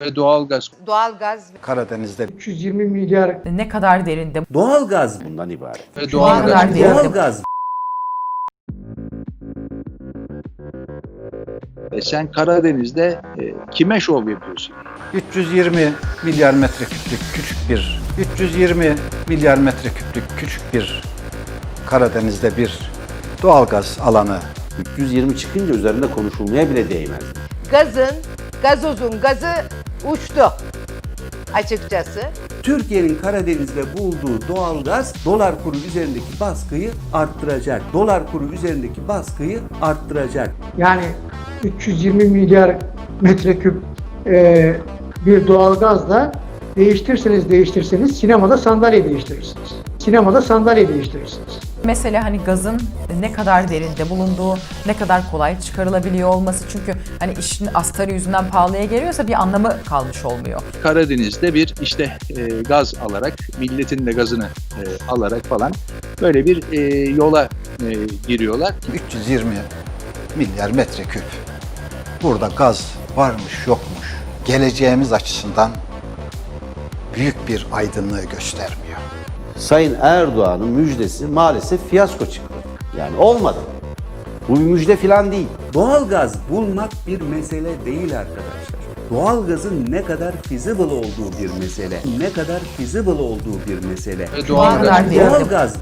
ve doğalgaz Doğalgaz Karadeniz'de 320 milyar Ne kadar derinde? Doğalgaz bundan ibaret. ve doğalgaz. Doğalgaz E sen Karadeniz'de e, kime şov yapıyorsun? 320 milyar metreküplük küçük bir 320 milyar metreküplük küçük bir Karadeniz'de bir doğalgaz alanı 320 çıkınca üzerinde konuşulmaya bile değmez. gazın, gazozun gazı uçtu açıkçası. Türkiye'nin Karadeniz'de bulduğu doğalgaz dolar kuru üzerindeki baskıyı arttıracak. Dolar kuru üzerindeki baskıyı arttıracak. yani 320 milyar metreküp e, bir doğalgazla değiştirseniz değiştirseniz sinemada sandalye değiştirirsiniz. Sinemada sandalye değiştirirsiniz. Mesela hani gazın ne kadar derinde bulunduğu, ne kadar kolay çıkarılabiliyor olması. Çünkü hani işin astarı yüzünden pahalıya geliyorsa bir anlamı kalmış olmuyor. Karadeniz'de bir işte e, gaz alarak, milletin de gazını e, alarak falan böyle bir e, yola e, giriyorlar. 320 milyar metreküp. Burada gaz varmış yokmuş. Geleceğimiz açısından büyük bir aydınlığı göstermiyor. Sayın Erdoğan'ın müjdesi maalesef fiyasko çıktı. Yani olmadı. Bu bir müjde falan değil. Doğalgaz bulmak bir mesele değil arkadaşlar. Doğalgazın ne kadar feasible olduğu bir mesele. Ne kadar feasible olduğu bir mesele. An doğalgaz derinde. Doğalgaz